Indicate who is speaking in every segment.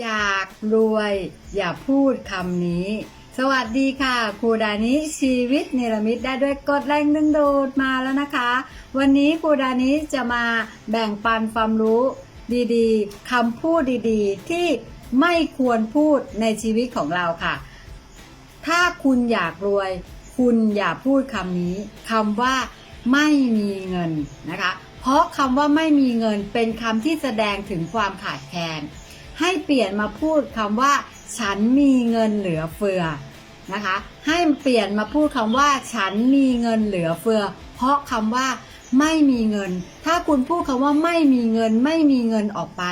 Speaker 1: อยากรวย อย่าพูดคำนี้ สวัสดีค่ะครูดานิชีวิตเนรมิตได้ด้วยกดแรงดึงดูดมาแล้วนะคะ วันนี้ครูดานิจะมาแบ่งปันความรู้ดีๆคำพูดดีๆ ที่ไม่ควรพูดในชีวิตของเราค่ะ ถ้าคุณอยากรวย คุณอย่าพูดคำนี้คำว่าไม่มีเงินนะคะ เพราะคำว่าไม่มีเงินเป็นคำที่แสดงถึงความขาดแคลน ให้เปลี่ยนมาพูดคำว่า ฉันมีเงินเหลือเฟือนะคะ ให้เปลี่ยนมาพูดคำว่า ฉันมีเงินเหลือเฟือ เพราะคำว่าไม่มีเงิน ถ้าคุณพูดคำว่าไม่มีเงินไม่มีเงินออกไป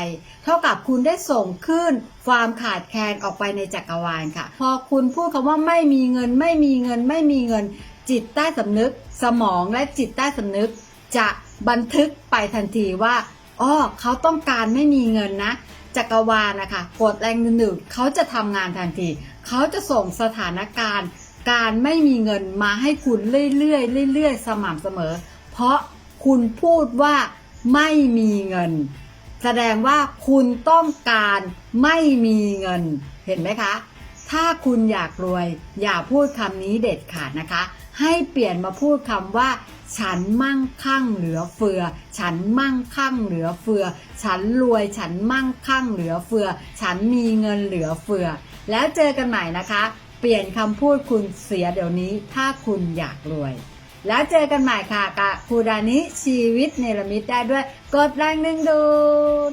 Speaker 1: เท่ากับคุณได้ส่งขึ้นความขาดแคลนออกไปในจักรวาลค่ะ พอคุณพูดคำว่าไม่มีเงิน ไม่มีเงิน ไม่มีเงิน จิตใต้สำนึก สมองและจิตใต้สำนึก จะบันทึกไปทันทีว่าอ๋อเขาต้องการไม่มีเงินนะ จักรวาลนะคะกดแรงดึงดูดเขาจะทำงานทันที เขาจะส่งสถานการณ์ การไม่มีเงินมาให้คุณเรื่อยๆเรื่อยๆ สม่ำเสมอ เพราะคุณพูดว่าไม่มีเงิน แสดงว่าคุณต้องการไม่มีเงิน เห็นไหมคะ ถ้าคุณอยากรวย อย่าพูดคำนี้เด็ดขาดนะคะ ให้เปลี่ยนมาพูดคำว่า ฉันมั่งคั่งเหลือเฟือ ฉันมั่งคั่งเหลือเฟือ ฉันรวย ฉันมั่งคั่งเหลือเฟือ ฉันมีเงินเหลือเฟือ แล้วเจอกันใหม่นะคะ เปลี่ยนคำพูดคุณเสียเดี๋ยวนี้ถ้าคุณอยากรวย แล้วเจอกันใหม่ค่ะกับครูดานิชีวิตเนรมิตได้ด้วย กดแรงดึงดูด